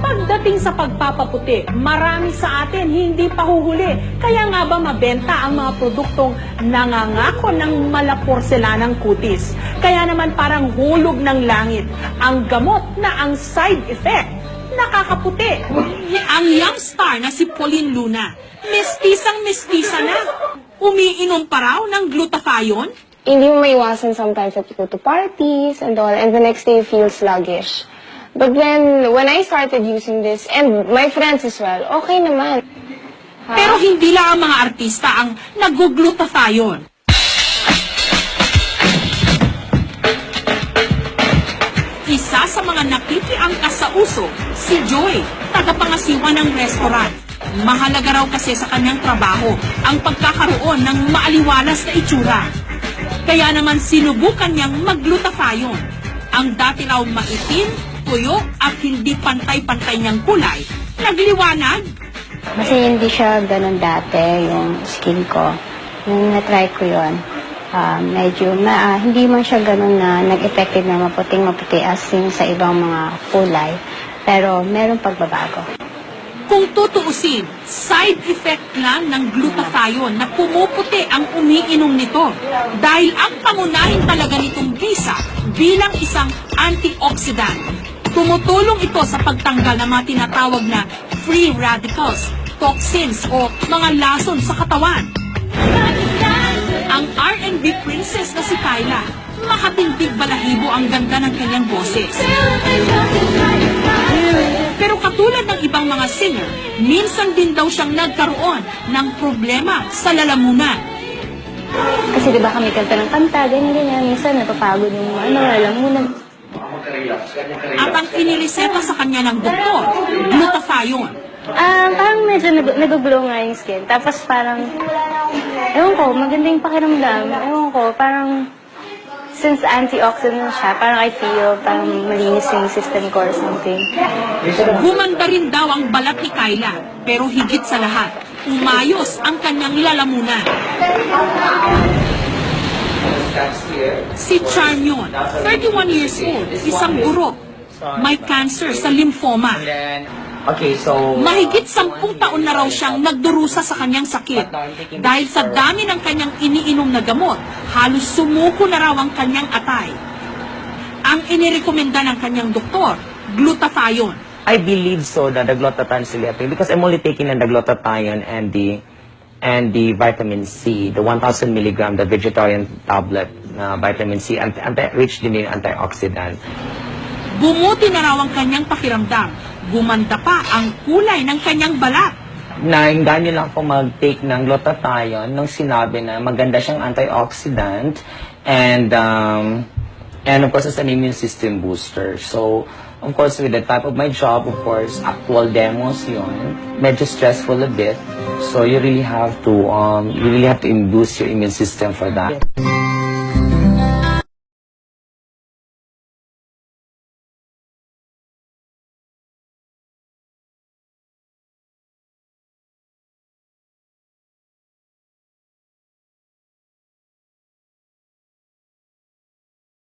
Pagdating sa pagpapaputi, marami sa atin hindi pa huhuli. Kaya nga ba mabenta ang mga produktong nangangako ng malaporselanang kutis? Kaya naman parang hulog ng langit ang gamot na ang side effect nakakaputi. Ang young star na si Pauline Luna, mestisang mestisa na. Umiinom pa raw ng glutathione? Hindi mo maiwasan sometimes that you go to parties and all, and the next day you feel sluggish. But then, when I started using this, and my friends as well, okay naman. Ha? Pero hindi lang ang mga artista ang nag-glutathione. Isa sa mga nakikiangkas sa uso, si Joy, tagapangasiwa ng restaurant. Mahalaga raw kasi sa kanyang trabaho ang pagkakaroon ng maaliwalas na itsura. Kaya naman sinubukan niyang mag-glutathione. Ang dati raw maitim, tuyo at hindi pantay-pantay niyang kulay, nagliwanag. Kasi hindi siya ganun dati, yung skin ko. Nung na-try ko yun, ah, medyo na, ah, hindi man siya ganun na nag-effective na maputing maputi as yung sa ibang mga kulay. Pero meron pagbabago. Kung tutuusin, side effect lang ng glutathione na pumuputi ang umiinom nito dahil ang pangunahin talaga nitong bisa bilang isang antioxidant. Tumutulong ito sa pagtanggal ng mga tinatawag na free radicals, toxins o mga lason sa katawan. Ang R&B princess na si Kyla, makatindig balahibo ang ganda ng kanyang boses. Pero katulad ng ibang mga singer, minsan din daw siyang nagkaroon ng problema sa lalamunan. Kasi di ba kami kanta ng kanta, ganyan ganyan. Minsan napapagod yung ano, alam mo na. At ang inireseta sa kanya ng doktor, glutathione. Ah, parang medyo nag- nag-glow nga yung skin. Tapos parang, ewan ko, maganda yung pakiramdam. Ewan ko, parang, since antioxidant siya, parang I feel, parang malinis yung system ko or something. Gumanda rin daw ang balat ni Kyla, pero higit sa lahat, umayos ang kanyang lalamunan. Si Charmion, 31 years old, isang guro, may cancer sa lymphoma. Okay, so... Mahigit sampung taon na raw siyang nagdurusa sa kanyang sakit. Dahil sa dami ng kanyang iniinom na gamot, halos sumuko na raw ang kanyang atay. Ang inirekomenda ng kanyang doktor, glutathione. I believe so that the glutathione is because I'm only taking the glutathione and the and the vitamin C, the 1,000 milligram, the vegetarian tablet, uh, vitamin C, anti, anti, rich din in antioxidant. Bumuti na raw ang kanyang pakiramdam. Gumanda pa ang kulay ng kanyang balat. Nainganyo lang ako mag-take ng glutathione nung sinabi na maganda siyang antioxidant and um, and of course it's an immune system booster. So, of course, with the type of my job, of course, actual demos yun. Medyo stressful a bit. So, you really have to, um, you really have to boost your immune system for that.